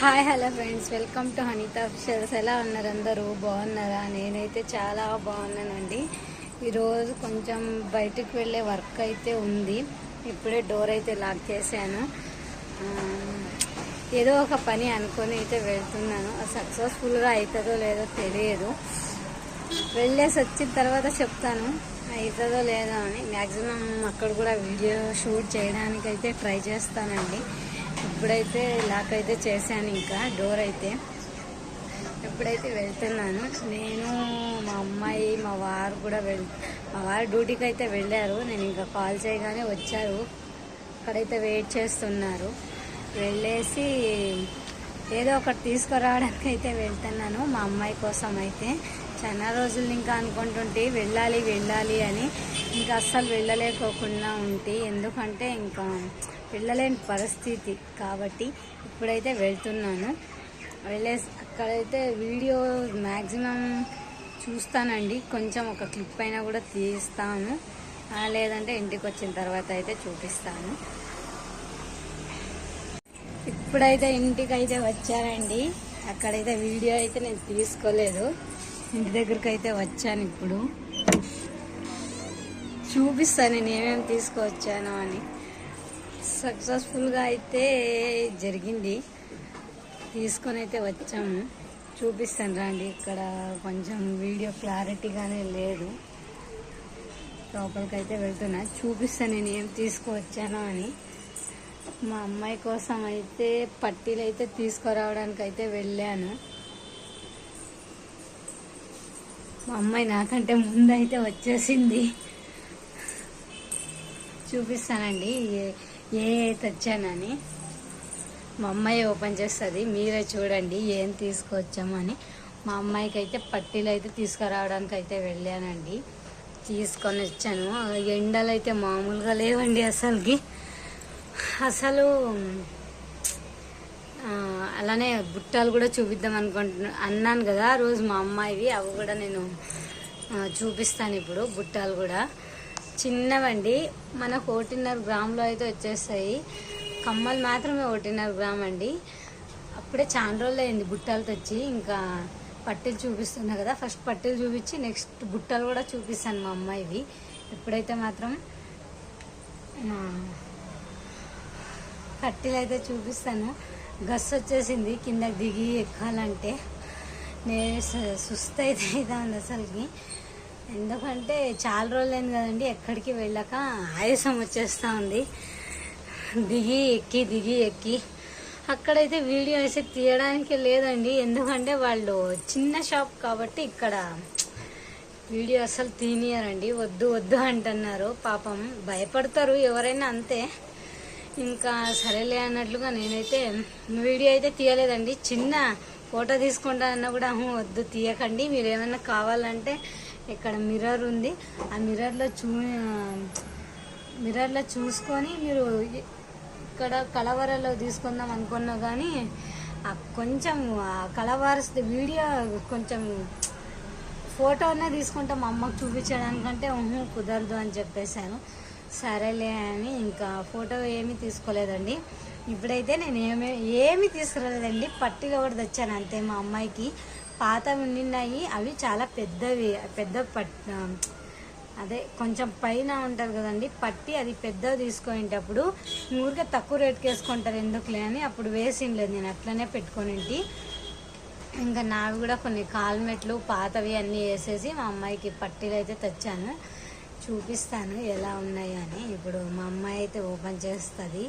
Hi hello friends. Welcome to Haneetha officials. ఎలా ఉన్నారు అందరూ? బాగున్నారా? నేనైతే చాలా బాగున్నానండి. ఈరోజు కొంచెం బయటకు వెళ్ళే వర్క్ అయితే ఉంది. ఇప్పుడే డోర్ అయితే లాక్ చేశాను. ఏదో ఒక పని అనుకొని అయితే వెళ్తున్నాను. సక్సెస్ఫుల్గా అవుతుందో లేదో తెలియదు. వెళ్ళేసి వచ్చిన తర్వాత చెప్తాను. అవుతుందో లేదో అని. మ్యాక్సిమం అక్కడ కూడా వీడియో షూట్ చేయడానికి అయితే ట్రై చేస్తానండి. ఇప్పుడైతే లాక్ అయితే చేశాను ఇంకా డోర్ అయితే. ఎప్పుడైతే వెళ్తున్నాను. నేను మా అమ్మాయి మా వారు కూడా వెళ్ మా వారు డ్యూటీకి అయితే వెళ్ళారు. నేను ఇంకా కాల్ చేయగానే వచ్చారు. అక్కడైతే వెయిట్ చేస్తున్నారు. వెళ్ళేసి ఏదో ఒకటి తీసుకురావడానికి అయితే వెళ్తున్నాను మా అమ్మాయి కోసం అయితే. చాలా రోజులు ఇంకా అనుకుంటుంటే వెళ్ళాలి వెళ్ళాలి అని ఇంకా అస్సలు వెళ్ళలేకోకుండా ఉంటే ఎందుకంటే ఇంకా వెళ్ళలేని పరిస్థితి కాబట్టి ఇప్పుడైతే వెళ్తున్నాను. వెళ్ళేసి అక్కడైతే వీడియో మ్యాక్సిమం చూస్తానండి. కొంచెం ఒక క్లిప్ అయినా కూడా తీస్తాను. లేదంటే ఇంటికి వచ్చిన తర్వాత అయితే చూపిస్తాను. ఇప్పుడైతే ఇంటికి అయితే వచ్చానండి. అక్కడైతే వీడియో అయితే నేను తీసుకోలేదు. ఇంటి దగ్గరికి అయితే వచ్చాను ఇప్పుడు. చూపిస్తాను నేను తీసుకువచ్చాను అని. సక్సెస్ఫుల్గా అయితే జరిగింది. తీసుకొని అయితే వచ్చాము. చూపిస్తాను రండి ఇక్కడ కొంచెం వీడియో క్లారిటీగానే లేదు. లోపలికి అయితే వెళ్తున్నా. చూపిస్తాను నేను ఏం తీసుకువచ్చానో అని. మా అమ్మాయి కోసం అయితే పట్టీలు అయితే తీసుకురావడానికి అయితే వెళ్ళాను. మా అమ్మాయి నాకంటే ముందు అయితే వచ్చేసింది. చూపిస్తానండి ఏ- ఏ తెచ్చానని. మా అమ్మాయి ఓపెన్ చేస్తుంది మీరే చూడండి ఏం తీసుకొచ్చామని. మా అమ్మాయికి అయితే పట్టీలు అయితే తీసుకురావడానికి అయితే వెళ్ళానండి. తీసుకొని వచ్చాను. ఎండలు అయితే మామూలుగా లేవండి అసలుకి. అసలు అలానే బుట్టాలు కూడా చూపిద్దాం అనుకుంటున్నా అన్నాను కదా ఆ రోజు మా అమ్మాయివి అవి కూడా నేను చూపిస్తాను ఇప్పుడు బుట్టాలు కూడా. చిన్నవండి. మనకు ఒకటిన్నర గ్రాములో అయితే వచ్చేస్తాయి. కమ్మలు మాత్రమే ఒకటిన్నర గ్రామ్ అండి అప్పుడే చాలా రోజులు అయింది బుట్టాలు తెచ్చి. ఇంకా పట్టీలు చూపిస్తున్నా కదా ఫస్ట్ పట్టీలు చూపించి నెక్స్ట్ బుట్టలు కూడా చూపిస్తాను మా అమ్మాయివి. ఎప్పుడైతే మాత్రం పట్టెలు పట్టీలు అయితే చూపిస్తాను. గస్ వచ్చేసింది కింద దిగి ఎక్కాలంటే. నేను సుస్థ అయితే అయితే ఉంది అసలుకి. ఎందుకంటే చాలా రోజులైంది కదండి ఎక్కడికి వెళ్ళాక ఆయాసం వచ్చేస్తూ ఉంది. దిగి ఎక్కి దిగి ఎక్కి. అక్కడైతే వీడియో అయితే తీయడానికి లేదండి. ఎందుకంటే వాళ్ళు చిన్న షాప్ కాబట్టి ఇక్కడ వీడియో అసలు తీనియరండి. వద్దు వద్దు అంటున్నారు. పాపం భయపడతారు ఎవరైనా అంతే. ఇంకా సరేలే అన్నట్లుగా నేనైతే వీడియో అయితే తీయలేదండి. చిన్న ఫోటో తీసుకుంటా అన్నా కూడా వద్దు తీయకండి. మీరు ఏమైనా కావాలంటే ఇక్కడ మిర్రర్ ఉంది. ఆ మిర్రర్లో చూ మిర్రర్లో చూసుకొని మీరు ఇక్కడ కలవరలో తీసుకుందాం అనుకున్నా కానీ కొంచెం ఆ వీడియో కొంచెం ఫోటో అన్నా తీసుకుంటాం. మా అమ్మకు చూపించడానికంటే కుదరదు అని చెప్పేశాను. సరేలే అని ఇంకా ఫోటో ఏమీ తీసుకోలేదండి. ఇప్పుడైతే నేను ఏమి ఏమీ తీసుకురాలేదండి. పట్టీలు ఒకటి తెచ్చాను అంతే మా అమ్మాయికి. పాత ఉండినాయి అవి చాలా పెద్దవి. పెద్ద పట్ అదే కొంచెం పైన ఉంటుంది కదండి. పట్టి అది పెద్దది తీసుకునేటప్పుడు ఊరికే తక్కువ రేట్కి వేసుకుంటారు ఎందుకులే అని అప్పుడు వేసిండలేదు నేను అట్లనే పెట్టుకొని ఇంకా నావి కూడా కొన్ని కాల్మెట్లు పాతవి అన్నీ వేసేసి మా అమ్మాయికి పట్టీలు అయితే తెచ్చాను. చూపిస్తాను ఎలా ఉన్నాయో అని ఇప్పుడు మా అమ్మాయి అయితే ఓపెన్ చేస్తుంది.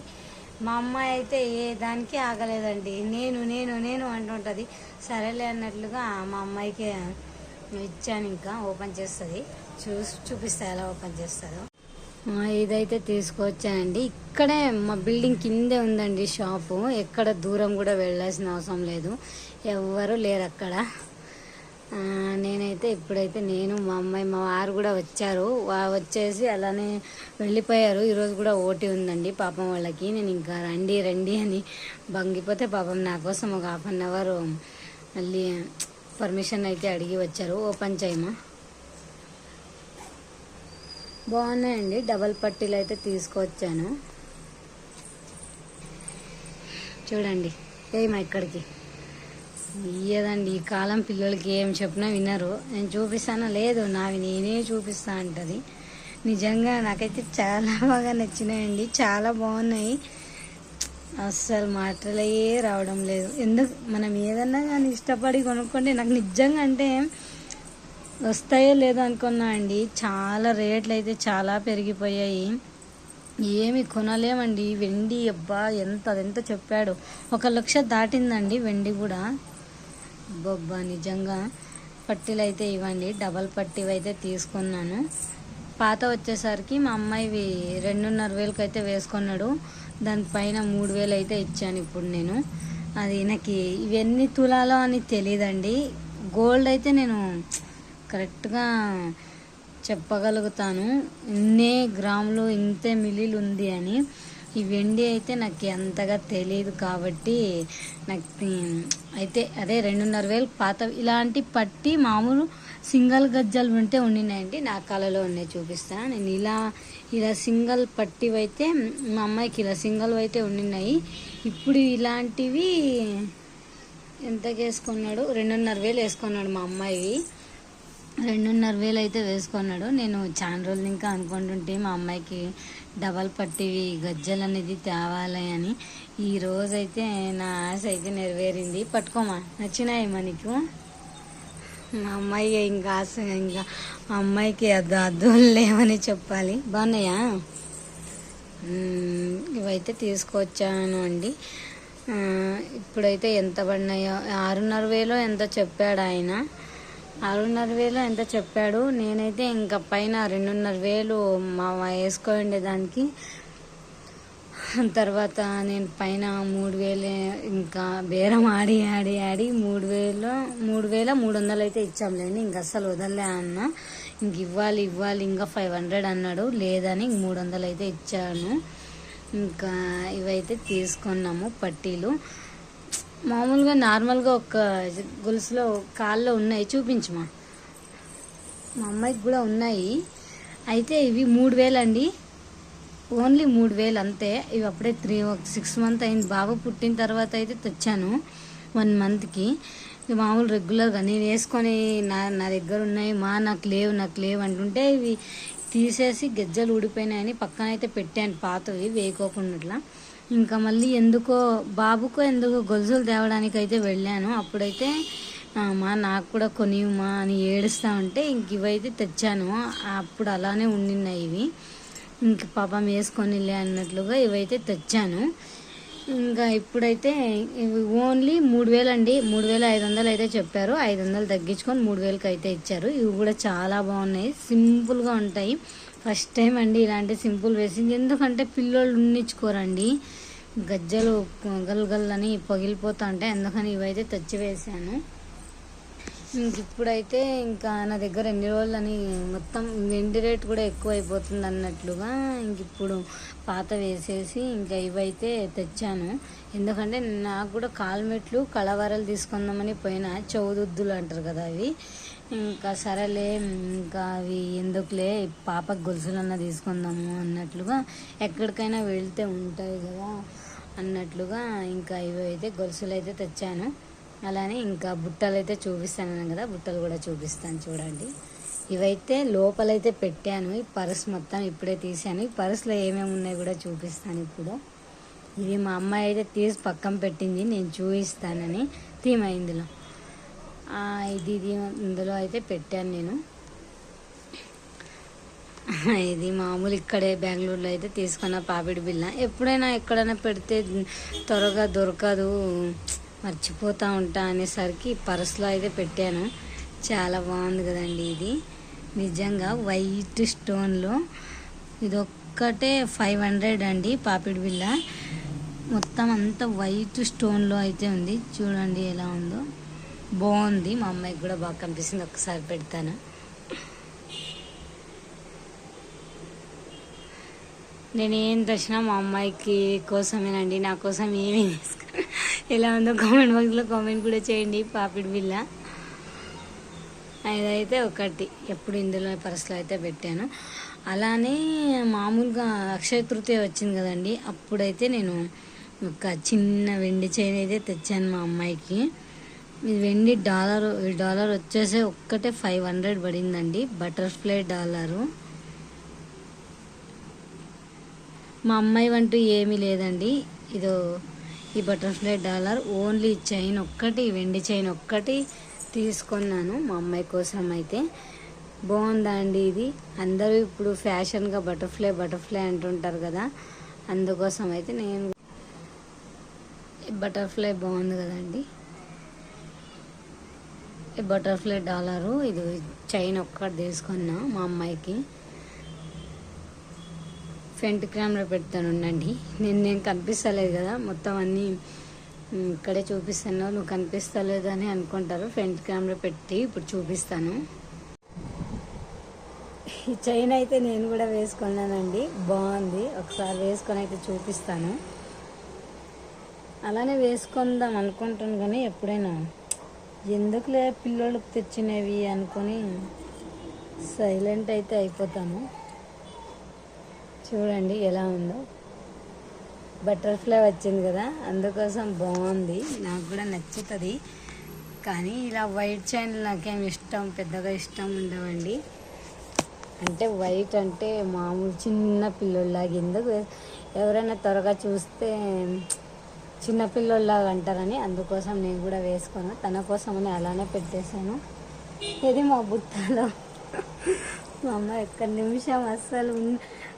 మా అమ్మాయి అయితే ఏ దానికి ఆగలేదండి. నేను నేను నేను అంటుంటుంది. సరేలే అన్నట్లుగా మా అమ్మాయికి ఇచ్చాను ఇంకా ఓపెన్ చేస్తుంది. చూసి చూపిస్తా ఎలా ఓపెన్ చేస్తుందో ఇదైతే తీసుకొచ్చానండి. ఇక్కడే మా బిల్డింగ్ కిందే ఉందండి షాపు. ఎక్కడ దూరం కూడా వెళ్ళాల్సిన అవసరం లేదు. ఎవ్వరు లేరు అక్కడ నేనైతే ఇప్పుడైతే నేను మా అమ్మాయి మా వారు కూడా వచ్చారు. వచ్చేసి అలానే వెళ్ళిపోయారు. ఈరోజు కూడా ఓటీ ఉందండి పాపం వాళ్ళకి. నేను ఇంకా రండి రండి అని భంగిపోతే పాపం నా కోసం ఒక హాఫ్ అన్ అవర్ మళ్ళీ పర్మిషన్ అయితే అడిగి వచ్చారు. ఓపెన్ చేయమా? బాగున్నాయండి. డబల్ పట్టీలు అయితే తీసుకొచ్చాను. చూడండి ఏమా ఇక్కడికి? ఇయ్యదండి. ఈ కాలం పిల్లలకి ఏం చెప్పినా వినరు. నేను చూపిస్తానా? లేదు. నావి నేనే చూపిస్తా అంటది. నిజంగా నాకైతే చాలా బాగా నచ్చినాయండి. చాలా బాగున్నాయి. అస్సలు మాటలే రావడం లేదు. ఎందుకు? మనం ఏదన్నా కానీ ఇష్టపడి కొనుక్కుంటే నాకు నిజంగా అంటే వస్తాయో లేదో అనుకున్నా అండి. చాలా రేట్లు అయితే చాలా పెరిగిపోయాయి. ఏమి కొనలేమండి. వెండి అబ్బా ఎంత అదెంత చెప్పాడు. ఒక లక్ష దాటిందండి వెండి కూడా. బొబ్బా నిజంగా పట్టీలు అయితే ఇవ్వండి. డబల్ పట్టీవి అయితే తీసుకున్నాను. పాత వచ్చేసరికి మా అమ్మాయి రెండున్నర వేలకు అయితే వేసుకున్నాడు దానిపైన మూడు వేలు అయితే ఇచ్చాను ఇప్పుడు నేను. అది నాకు ఇవన్నీ తులాలో అని తెలియదండి గోల్డ్ అయితే నేను కరెక్ట్గా చెప్పగలుగుతాను. ఇన్నే గ్రాములు ఇంతే మిల్లీలు ఉంది అని. ఈ వెండి అయితే నాకు అంతగా తెలియదు కాబట్టి నాకు అయితే అదే రెండున్నర వేలు పాత ఇలాంటి పట్టి మామూలు సింగల్ గజ్జలు ఉంటే ఉండినాయండి. నా కళలో ఉన్నాయి చూపిస్తాను. నేను ఇలా ఇలా సింగల్ పట్టివైతే మా అమ్మాయికి ఇలా సింగల్ అయితే ఉండినాయి. ఇప్పుడు ఇలాంటివి ఎంతకి వేసుకున్నాడు రెండున్నర వేలు వేసుకున్నాడు మా అమ్మాయి. రెండున్నర వేలు అయితే వేసుకున్నాడు. నేను చాలా రోజులు ఇంకా అనుకుంటుంటే మా అమ్మాయికి డబల్ పట్టివి గజ్జలు అనేది తేవాలి అని ఈ రోజైతే నా ఆశ అయితే నెరవేరింది. పట్టుకోమా? నచ్చినాయి మనకు మా అమ్మాయి ఇంకా ఆశ ఇంకా మా అమ్మాయికి అద్దు అద్దులు లేవని చెప్పాలి. బాగున్నాయా? ఇవైతే తీసుకొచ్చాను అండి. ఇప్పుడైతే ఎంత పడినాయో ఆరున్నర వేలో ఎంత చెప్పాడు ఆయన. ఆరున్నర వేలు ఎంత చెప్పాడు? నేనైతే ఇంకా పైన రెండున్నర వేలు మా వేసుకోండి దానికి తర్వాత నేను పైన మూడు వేలు ఇంకా బేరం ఆడి ఆడి ఆడి మూడు వేలు మూడు వేల మూడు వందలు అయితే ఇచ్చాంలేండి. ఇంక అస్సలు వదలలే అన్న. ఇంక ఇవ్వాలి ఇవ్వాలి ఇంకా ఫైవ్ హండ్రెడ్ అన్నాడు. లేదని ఇంక మూడు వందలు అయితే ఇచ్చాను. ఇంకా ఇవైతే తీసుకున్నాము పట్టీలు. మామూలుగా నార్మల్గా ఒక గొలుసులో కాల్లో ఉన్నాయి చూపించమా మా. అమ్మాయికి కూడా ఉన్నాయి. అయితే ఇవి మూడు వేలండి. ఓన్లీ మూడు వేలు అంతే. ఇవి అప్పుడే త్రీ సిక్స్ మంత్ అయింది. బాబు పుట్టిన తర్వాత అయితే తెచ్చాను వన్ మంత్కి. ఇవి మామూలు రెగ్యులర్గా నేను వేసుకొని నా నా దగ్గర ఉన్నాయి. మా నాకు లేవు నాకు లేవు అంటుంటే ఇవి తీసేసి గెజ్జలు ఊడిపోయినాయని పక్కన అయితే పెట్టాను. పాతవి వేయకోకుండా ఇంకా మళ్ళీ ఎందుకో బాబుకో ఎందుకో గొలుసులు తేవడానికి అయితే వెళ్ళాను. అప్పుడైతే మా నాకు కూడా కొనివ్వమా అని ఏడుస్తా ఉంటే ఇంక ఇవైతే తెచ్చాను. అప్పుడు అలానే ఉండినాయి ఇవి. ఇంక పాపం వేసుకొనిలే అన్నట్లుగా ఇవైతే తెచ్చాను. ఇంకా ఇప్పుడైతే ఇవి ఓన్లీ మూడు వేలు అండి. మూడు వేల ఐదు వందలు అయితే చెప్పారు. ఐదు వందలు తగ్గించుకొని మూడు వేలకి అయితే ఇచ్చారు. ఇవి కూడా చాలా బాగున్నాయి. సింపుల్గా ఉంటాయి. ఫస్ట్ టైం అండి ఇలాంటి సింపుల్ వేసింది. ఎందుకంటే పిల్లోళ్ళు ఉన్నించుకోరండి గజ్జలు గల్గల్లని అని పగిలిపోతా ఉంటాయి అందుకని ఇవైతే తెచ్చి వేసాను ఇంక ఇప్పుడైతే ఇంకా నా దగ్గర ఎన్ని రోజులని మొత్తం వెండి రేట్ కూడా ఎక్కువ అయిపోతుంది అన్నట్లుగా ఇంక ఇప్పుడు పాత వేసేసి ఇంకా ఇవైతే తెచ్చాను. ఎందుకంటే నాకు కూడా కాల్మెట్లు కళవరలు తీసుకుందామని పోయిన చౌదుద్దులు అంటారు కదా అవి. ఇంకా సరేలే ఇంకా అవి ఎందుకులే పాపకు గొలుసులన్నా తీసుకుందాము అన్నట్లుగా ఎక్కడికైనా వెళ్తే ఉంటాయి కదా అన్నట్లుగా ఇంకా ఇవి అయితే గొలుసులు అయితే తెచ్చాను. అలానే ఇంకా బుట్టలు అయితే చూపిస్తాను కదా బుట్టలు కూడా చూపిస్తాను చూడండి. ఇవైతే లోపలైతే పెట్టాను ఈ పర్స్ మొత్తం ఇప్పుడే తీసాను ఈ పర్స్లో ఏమేమి ఉన్నాయి కూడా చూపిస్తాను ఇప్పుడు. ఇది మా అమ్మాయి అయితే తీసి పక్కన పెట్టింది నేను చూపిస్తానని. థీమ్ అయిందిలో ఇది ఇది ఇందులో అయితే పెట్టాను నేను. ఇది మామూలు ఇక్కడే బెంగళూరులో అయితే తీసుకున్న పాపిడి బిల్ల ఎప్పుడైనా ఎక్కడైనా పెడితే త్వరగా దొరకదు మర్చిపోతూ ఉంటా అనేసరికి పర్సులో అయితే పెట్టాను. చాలా బాగుంది కదండి ఇది. నిజంగా వైట్ స్టోన్లో ఇది ఒక్కటే ఫైవ్ హండ్రెడ్ అండి పాపిడి బిల్ల మొత్తం అంతా వైట్ స్టోన్లో అయితే ఉంది. చూడండి ఎలా ఉందో. బాగుంది. మా అమ్మాయికి కూడా బాగా కనిపిస్తుంది. ఒకసారి పెడతాను. నేను ఏం తెచ్చినా మా అమ్మాయికి కోసమేనండి నా కోసం ఏమీ ఎలా ఉందో కామెంట్ బాక్స్లో కామెంట్ కూడా చేయండి పాపిడి బిల్ల ఇదైతే ఒకటి. ఎప్పుడు ఇందులో పర్సులో అయితే పెట్టాను. అలానే మామూలుగా అక్షయ తృతీయ వచ్చింది కదండి అప్పుడైతే నేను ఒక చిన్న వెండి చైన్ అయితే తెచ్చాను మా అమ్మాయికి. ఇది వెండి డాలర్ ఈ డాలర్ వచ్చేసి ఒక్కటే ఫైవ్ హండ్రెడ్ పడిందండి బటర్ఫ్లై డాలరు. మా అమ్మాయి అంటూ ఏమీ లేదండి ఇదో ఈ బటర్ఫ్లై డాలర్ ఓన్లీ చైన్ ఒక్కటి వెండి చైన్ ఒక్కటి తీసుకున్నాను మా అమ్మాయి కోసం అయితే. బాగుందా అండి ఇది? అందరూ ఇప్పుడు ఫ్యాషన్గా బటర్ఫ్లై బటర్ఫ్లై అంటుంటారు కదా అందుకోసం అయితే నేను బటర్ఫ్లై బాగుంది కదండి. బటర్ఫ్లై డాలరు ఇది చైన్ ఒక్కటి తీసుకున్నా మా అమ్మాయికి. ఫ్రంట్ కెమెరా పెడతాను ఉండండి. నేను నేను కనిపిస్తలేదు కదా మొత్తం అన్నీ ఇక్కడే చూపిస్తాను. నువ్వు కనిపిస్తలేదు అని అనుకుంటారు. ఫ్రంట్ కెమెరా పెట్టి ఇప్పుడు చూపిస్తాను. ఈ చైన్ అయితే నేను కూడా వేసుకున్నానండి. బాగుంది. ఒకసారి వేసుకొని అయితే చూపిస్తాను. అలానే వేసుకుందాం అనుకుంటాను కానీ ఎప్పుడైనా. ఎందుకులే పిల్లలకు తెచ్చినవి అనుకొని సైలెంట్ అయితే అయిపోతాను చూడండి ఎలా ఉందో. బటర్ఫ్లై వచ్చింది కదా అందుకోసం బాగుంది. నాకు కూడా నచ్చుతుంది. కానీ ఇలా వైట్ చైన్లు నాకేం ఇష్టం పెద్దగా ఇష్టం ఉండవండి. అంటే వైట్ అంటే మామూలు చిన్న పిల్లల్లాగా ఎందుకు? ఎవరైనా త్వరగా చూస్తే చిన్నపిల్లల్లాగా అంటారని అందుకోసం నేను కూడా వేసుకోను. తన కోసమని అలానే పెట్టేశాను. ఇది మా బుట్టలో. మా అమ్మ ఒక్క నిమిషం అస్సలు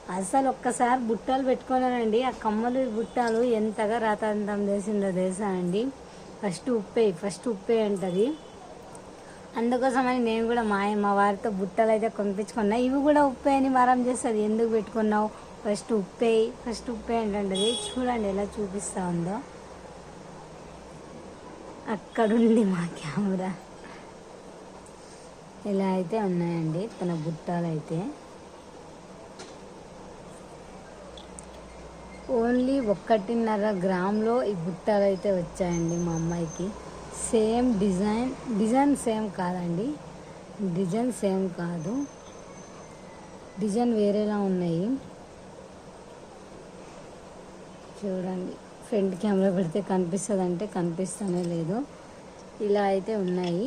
అస్సలు ఒక్కసారి బుట్టలు పెట్టుకున్నానండి. ఆ కమ్మలు బుట్టాలు ఎంతగా రాతాంతం చేసిందో తెలుసా అండి? ఫస్ట్ ఉప్పే ఫస్ట్ ఉప్పే అంటది. అందుకోసమని నేను కూడా మా మా వారితో బుట్టలు అయితే కొనిపించుకున్నా. ఇవి కూడా ఉప్పే అని మరం చేస్తుంది. ఎందుకు పెట్టుకున్నావు? ఫస్ట్ ఉప్పే ఫస్ట్ ఉప్పే అంటుంది చూడండి ఎలా చూపిస్తా ఉందో. అక్కడుంది మా కెమెరా. ఇలా అయితే ఉన్నాయండి తన బుట్టాలు అయితే ఓన్లీ ఒక్కటిన్నర గ్రామ్లో ఈ గుట్టాలు అయితే వచ్చాయండి మా అమ్మాయికి. సేమ్ డిజైన్ డిజైన్ సేమ్ కాదండి. డిజైన్ సేమ్ కాదు. డిజైన్ వేరేలా ఉన్నాయి. చూడండి. ఫ్రంట్ కెమెరా పెడితే కనిపిస్తుంది అంటే కనిపిస్తూనే లేదు. ఇలా అయితే ఉన్నాయి.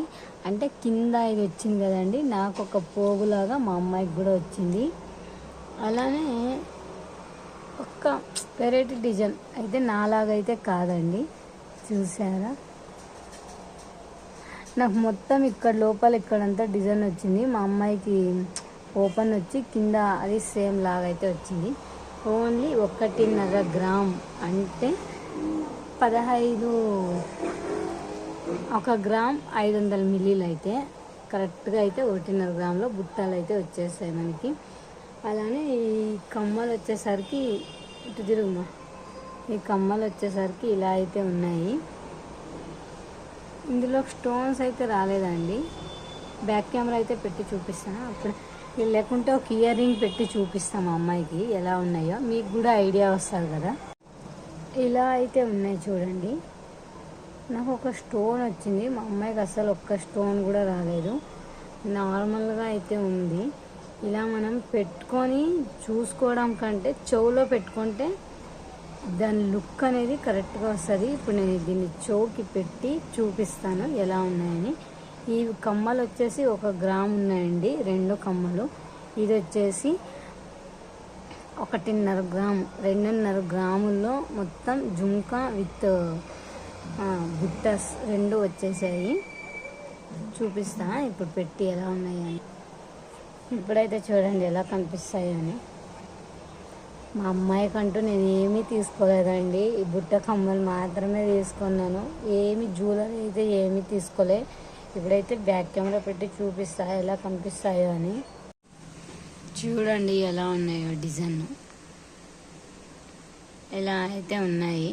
అంటే కింద ఇది వచ్చింది కదండి నాకు ఒక పోగులాగా మా అమ్మాయికి కూడా వచ్చింది. అలానే ఒక్క వెరైటీ డిజైన్ అయితే నాలాగైతే కాదండి. చూసారా? నాకు మొత్తం ఇక్కడ లోపల ఇక్కడంతా డిజైన్ వచ్చింది. మా అమ్మాయికి ఓపెన్ వచ్చి కింద అది సేమ్ లాగా అయితే వచ్చింది. ఓన్లీ ఒకటిన్నర గ్రామ్ అంటే పదహైదు ఒక గ్రామ్ ఐదు వందల మిల్లీలు అయితే కరెక్ట్గా అయితే ఒకటిన్నర గ్రాములో బుట్టాలు అయితే వచ్చేస్తాయి మనకి. అలానే ఈ కమ్మలు వచ్చేసరికి ఇటు తిరుగుమా ఈ కమ్మలు వచ్చేసరికి ఇలా అయితే ఉన్నాయి. ఇందులో స్టోన్స్ అయితే రాలేదండి. బ్యాక్ కెమెరా అయితే పెట్టి చూపిస్తాను? అప్పుడు. లేకుంటే ఒక ఇయర్ రింగ్ పెట్టి చూపిస్తాం మా అమ్మాయికి ఎలా ఉన్నాయో. మీకు కూడా ఐడియా వస్తుంది కదా. ఇలా అయితే ఉన్నాయి చూడండి. నాకు ఒక స్టోన్ వచ్చింది. మా అమ్మాయికి అసలు ఒక్క స్టోన్ కూడా రాలేదు. నార్మల్గా అయితే ఉంది. ఇలా మనం పెట్టుకొని చూసుకోవడం కంటే చెవులో పెట్టుకుంటే దాని లుక్ అనేది కరెక్ట్గా వస్తుంది. ఇప్పుడు నేను దీన్ని చెవుకి పెట్టి చూపిస్తాను ఎలా ఉన్నాయని. ఈ కమ్మలు వచ్చేసి ఒక గ్రామ్ ఉన్నాయండి రెండు కమ్మలు. ఇది వచ్చేసి ఒకటిన్నర గ్రాము రెండున్నర గ్రాముల్లో మొత్తం జుంకా విత్ బుట్టస్ రెండు వచ్చేసాయి. చూపిస్తా ఇప్పుడు పెట్టి ఎలా ఉన్నాయని. ఇప్పుడైతే చూడండి ఎలా కనిపిస్తాయో అని మా అమ్మాయికంటూ నేను ఏమీ తీసుకోలేదండి. ఈ బుట్ట కమ్మలు మాత్రమే తీసుకున్నాను. ఏమి జ్యువెలరీ అయితే ఏమీ తీసుకోలే. ఇప్పుడైతే బ్యాక్ కెమెరా పెట్టి చూపిస్తా ఎలా కనిపిస్తాయో అని. చూడండి ఎలా ఉన్నాయో డిజైన్. ఎలా అయితే ఉన్నాయి.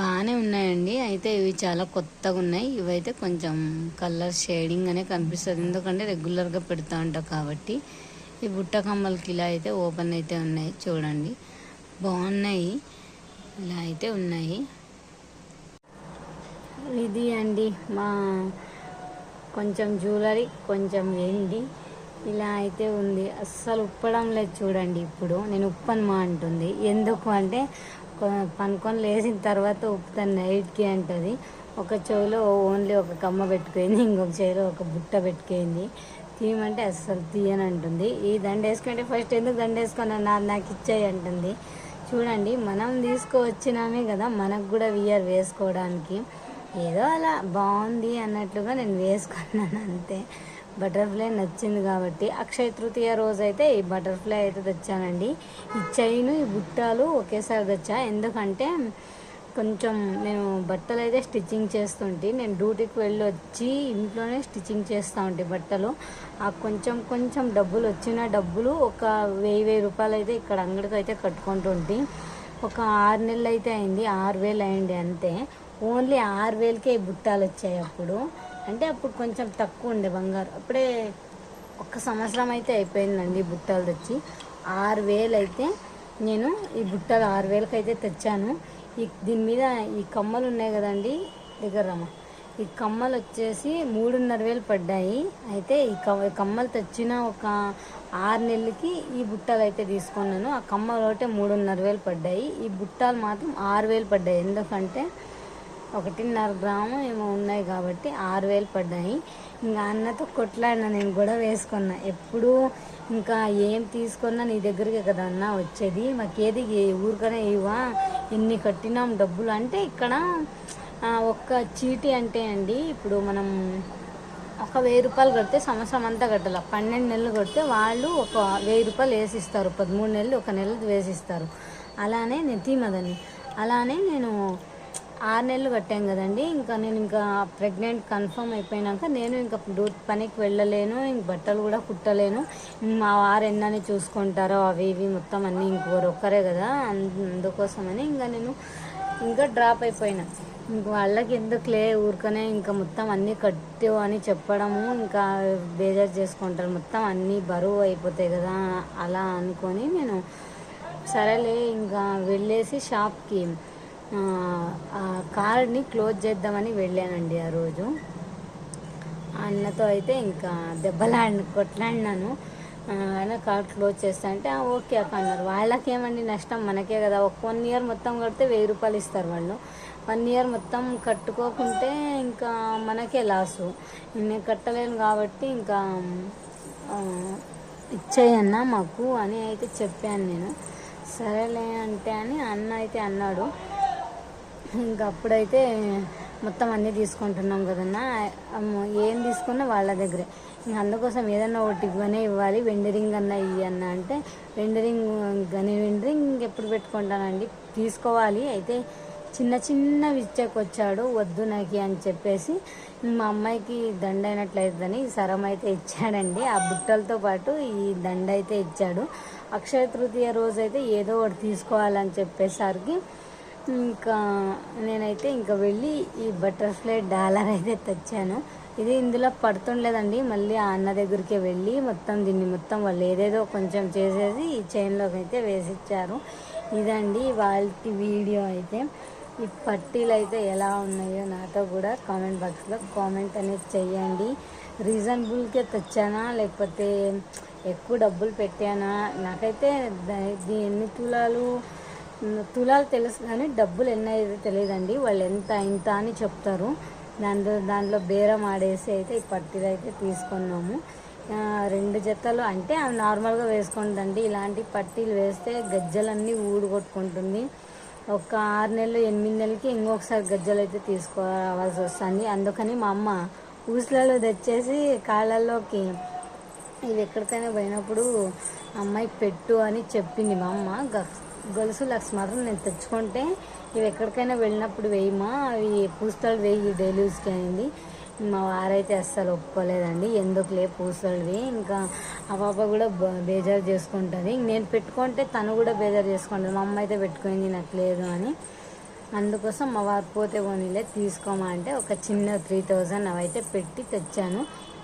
బాగానే ఉన్నాయండి. అయితే ఇవి చాలా కొత్తగా ఉన్నాయి. ఇవైతే కొంచెం కలర్ షేడింగ్ అనే కనిపిస్తుంది. ఎందుకంటే రెగ్యులర్గా పెడతా ఉంటాం కాబట్టి. ఈ బుట్ట కమ్మలకి ఇలా అయితే ఓపెన్ అయితే ఉన్నాయి. చూడండి. బాగున్నాయి. ఇలా అయితే ఉన్నాయి. ఇది అండి మా కొంచెం జ్యువెలరీ కొంచెం వెండి. ఇలా అయితే ఉంది. అస్సలు ఉప్పడం లేదు చూడండి ఇప్పుడు. నేను ఉప్పనమా అంటుంది. ఎందుకు అంటే పనుకొని లేచిన తర్వాత ఉప్పుతాను నైట్కి అంటుంది. ఒక చెవిలో ఓన్లీ ఒక కమ్మ పెట్టుకుంది ఇంకొక చెవిలో ఒక బుట్ట పెట్టుకుంది. తీయమంటే అస్సలు తీయని అంటుంది. ఈ దండ వేసుకుంటే ఫస్ట్ ఎందుకు దండ వేసుకున్నాను నా నాకు ఇచ్చేయి అంటుంది. చూడండి మనం తీసుకువచ్చినామే కదా మనకు కూడా వియర్ వేసుకోవడానికి. ఏదో అలా బాగుంది అన్నట్లుగా నేను వేసుకున్నాను అంతే. బటర్ఫ్లై నచ్చింది కాబట్టి. అక్షయ తృతీయ రోజు అయితే ఈ బటర్ఫ్లై అయితే తెచ్చానండి. ఈ చైన్ ఈ బుట్టాలు ఒకేసారి తెచ్చా. ఎందుకంటే కొంచెం నేను బట్టలు అయితే స్టిచ్చింగ్ చేస్తుంటే. నేను డ్యూటీకి వెళ్ళి వచ్చి ఇంట్లోనే స్టిచ్చింగ్ చేస్తూ ఉంటే బట్టలు. ఆ కొంచెం కొంచెం డబ్బులు వచ్చిన డబ్బులు ఒక వెయ్యి వెయ్యి రూపాయలు అయితే ఇక్కడ అంగడికి అయితే కట్టుకుంటుంటే. ఒక ఆరు నెలలు అయితే అయింది. ఆరు వేలు అయింది అంతే. ఓన్లీ ఆరు వేలకే బుట్టాలు వచ్చాయి అప్పుడు. అంటే అప్పుడు కొంచెం తక్కువ ఉండే బంగారు. అప్పుడే ఒక్క సంవత్సరం అయితే అయిపోయిందండి బుట్టాలు బుట్టలు తెచ్చి. ఆరు వేలు అయితే నేను ఈ బుట్టలు ఆరు వేలకు అయితే తెచ్చాను. ఈ దీని మీద ఈ కమ్మలు ఉన్నాయి కదండి దగ్గర రమ్మ. ఈ కమ్మలు వచ్చేసి మూడున్నర వేలు పడ్డాయి. అయితే ఈ కమ్మలు తెచ్చిన ఒక ఆరు నెలలకి ఈ బుట్టలు అయితే తీసుకున్నాను. ఆ కమ్మలు ఒకటే మూడున్నర వేలు పడ్డాయి. ఈ బుట్టాలు మాత్రం ఆరు వేలు పడ్డాయి. ఎందుకంటే ఒకటిన్నర గ్రాము ఏమో ఉన్నాయి కాబట్టి ఆరు వేలు పడ్డాయి. ఇంకా అన్నతో కొట్లాడినా నేను గొడవ వేసుకున్నా. ఎప్పుడు ఇంకా ఏం తీసుకున్నా నీ దగ్గరికి కదా అన్న వచ్చేది. మాకేది ఊరికనే ఇవ్వా ఎన్ని కట్టినాం డబ్బులు అంటే ఇక్కడ ఒక్క చీటీ అంటే అండి ఇప్పుడు మనం ఒక వెయ్యి రూపాయలు కడితే సంవత్సరం అంతా కట్టాల. పన్నెండు నెలలు కడితే వాళ్ళు ఒక వెయ్యి రూపాయలు వేసిస్తారు. పదమూడు నెలలు ఒక నెల వేసిస్తారు. అలానే నేను తీమదని. అలానే నేను ఆరు నెలలు కట్టాను కదండి. ఇంకా నేను ఇంకా ప్రెగ్నెంట్ కన్ఫర్మ్ అయిపోయినాక నేను ఇంకా డూట్ పనికి వెళ్ళలేను ఇంక బట్టలు కూడా కుట్టలేను. మా వారు ఎన్నని చూసుకుంటారో అవి ఇవి మొత్తం అన్నీ ఇంకోరు ఒక్కరే కదా అందు- అందుకోసమని ఇంకా నేను ఇంకా డ్రాప్ అయిపోయినా. ఇంక వాళ్ళకి ఎందుకులే ఊరికనే ఇంకా మొత్తం అన్నీ కట్టు అని చెప్పడము ఇంకా బేజార్ చేసుకుంటారు. మొత్తం అన్నీ బరువు అయిపోతాయి కదా అలా అనుకొని నేను సరేలే ఇంకా వెళ్ళేసి షాప్కి ఆ, కార్డ్ని క్లోజ్ చేద్దామని వెళ్ళానండి ఆ రోజు. అన్నతో అయితే ఇంకా దెబ్బలాడి కొట్లాడినాను. ఆ, ఆయన కార్డ్ క్లోజ్ చేస్తా అంటే ఓకే అక్క అన్నారు. వాళ్ళకేమండి నష్టం? మనకే కదా. ఒక వన్ ఇయర్ మొత్తం కడితే వెయ్యి రూపాయలు ఇస్తారు వాళ్ళు. వన్ ఇయర్ మొత్తం కట్టుకోకుంటే ఇంకా మనకే లాసు. నేను కట్టలేను కాబట్టి ఇంకా ఇచ్చేయన్నా మాకు అని అయితే చెప్పాను నేను. సరేలే అంటే అని అన్న అయితే అన్నాడు. ఇంకా అప్పుడైతే మొత్తం అన్నీ తీసుకుంటున్నాం కదన్నా. ఏం తీసుకున్నా వాళ్ళ దగ్గరే. ఇంకా అందుకోసం ఏదన్నా ఒకటి ఇవ్వనే ఇవ్వాలి. వెండరింగ్ అన్నా అన్న ఇయ్యి అంటే వెండరింగ్ గని వెండి ఎప్పుడు పెట్టుకుంటానండి. తీసుకోవాలి. అయితే చిన్న చిన్నవి వచ్చాడు వద్దు నాకు అని చెప్పేసి మా అమ్మాయికి దండ అయినట్లయితుందని సరం అయితే ఇచ్చాడండి. ఆ బుట్టలతో పాటు ఈ దండ అయితే ఇచ్చాడు. అక్షయ తృతీయ రోజు అయితే ఏదో ఒకటి తీసుకోవాలని చెప్పేసరికి ఇంకా నేనైతే ఇంకా వెళ్ళి ఈ బటర్ఫ్లై డాలర్ అయితే తెచ్చాను. ఇది ఇందులో పడుతుండలేదండి. మళ్ళీ ఆ అన్న దగ్గరికి వెళ్ళి మొత్తం దీన్ని మొత్తం వాళ్ళు ఏదేదో కొంచెం చేసేసి ఈ చైన్లోకి అయితే వేసిచ్చారు. ఇదండి వాళ్ళ వీడియో అయితే. ఈ పట్టీలు అయితే ఎలా ఉన్నాయో నాతో కూడా కామెంట్ బాక్స్లో కామెంట్ అనేది చెయ్యండి. రీజనబుల్కే తెచ్చానా? లేకపోతే ఎక్కువ డబ్బులు పెట్టానా? నాకైతే ఎన్ని తులాలు తులాలు తెలుసు కానీ డబ్బులు ఎన్ని అయితే తెలియదండి. వాళ్ళు ఎంత ఇంత అని చెప్తారు. దాంట్లో దాంట్లో బేరం ఆడేసి అయితే ఈ పట్టీలు అయితే తీసుకున్నాము. రెండు జతలు అంటే అవి నార్మల్గా వేసుకుంటుందండి ఇలాంటి పట్టీలు వేస్తే గజ్జలన్నీ ఊడగొట్టుకుంటుంది. ఒక ఆరు నెలలు ఎనిమిది నెలలకి ఇంకొకసారి గజ్జలు అయితే తీసుకోవాల్సి వస్తుంది. అందుకని మా అమ్మ ఊసులలో తెచ్చేసి కాళ్ళల్లోకి ఇవి ఎక్కడికైనా పోయినప్పుడు అమ్మాయి పెట్టు అని చెప్పింది మా అమ్మ. గ- గొలుసు లక్ష మాత్రం నేను తెచ్చుకుంటే ఇవి ఎక్కడికైనా వెళ్ళినప్పుడు వేయమా? అవి పూస్తలు వేయి డైలీ యూస్కి అయింది. మా వారైతే అస్సలు ఒప్పుకోలేదండి. ఎందుకులే పూసలవి? ఇంకా ఆ పాప కూడా బేజారు చేసుకుంటుంది. నేను పెట్టుకుంటే తను కూడా బేజారు చేసుకుంటుంది. మా అమ్మ అయితే పెట్టుకుంది నాకు లేదు అని. అందుకోసం మా వారు పోతే పోనీలే తీసుకోమా అంటే ఒక చిన్న త్రీ థౌజండ్ అవైతే పెట్టి తెచ్చాను.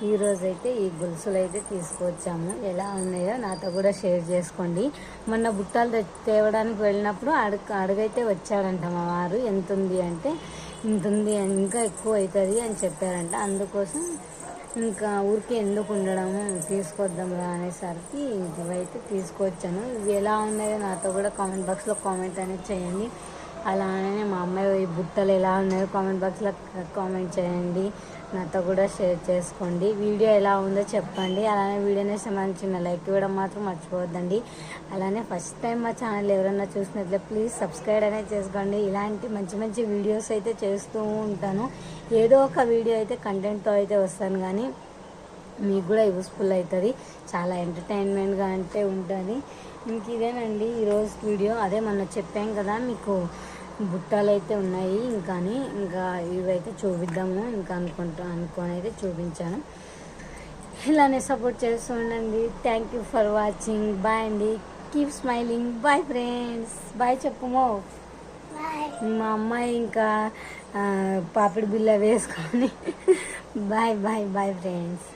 ఈరోజు అయితే ఈ గొలుసులు అయితే తీసుకొచ్చాము. ఎలా ఉన్నాయో నాతో కూడా షేర్ చేసుకోండి. మొన్న బుట్టాలు తేవడానికి వెళ్ళినప్పుడు అడుగు అడుగైతే వచ్చాడంట మా వారు ఎంత ఉంది అంటే ఇంత ఉంది అని ఇంకా ఎక్కువ అవుతుంది అని చెప్పారంట. అందుకోసం ఇంకా ఊరికి ఎందుకు ఉండడము తీసుకొద్దాం రా అనేసరికి ఇవైతే తీసుకొచ్చాను. ఇవి ఎలా ఉన్నాయో నాతో కూడా కామెంట్ బాక్స్లో కామెంట్ అనేది చేయండి. అలానే మా అమ్మాయి ఈ బుట్టలు ఎలా ఉన్నాయో కామెంట్ బాక్స్లో కామెంట్ చేయండి. నాతో కూడా షేర్ చేసుకోండి. వీడియో ఎలా ఉందో చెప్పండి. అలానే వీడియోని సంబంధించిన లైక్ ఇవ్వడం మాత్రం మర్చిపోవద్దండి. అలానే ఫస్ట్ టైం మా ఛానల్ ఎవరైనా చూసినట్లే ప్లీజ్ సబ్స్క్రైబ్ అనేది చేసుకోండి. ఇలాంటి మంచి మంచి వీడియోస్ అయితే చేస్తూ ఉంటాను. ఏదో ఒక వీడియో అయితే కంటెంట్తో అయితే వస్తాను కానీ మీకు కూడా యూస్ఫుల్ అవుతుంది చాలా ఎంటర్టైన్మెంట్గా అంటే ఉంటుంది. ఇంక ఇదేనండి ఈరోజు వీడియో అదే మొన్న చెప్పాం కదా మీకు బుట్టలు అయితే ఉన్నాయి. ఇంకాని ఇంకా ఇవైతే చూపిద్దాము. ఇంకా అనుకుంటా అనుకొని అయితే చూపించాను. ఇలానే సపోర్ట్ చేస్తూ ఉండండి. Thank you for watching bye అండి. Keep smiling bye friends bye చెప్పుమో. మా అమ్మాయి ఇంకా పాపిడి బిల్ల వేసుకొని. Bye bye bye friends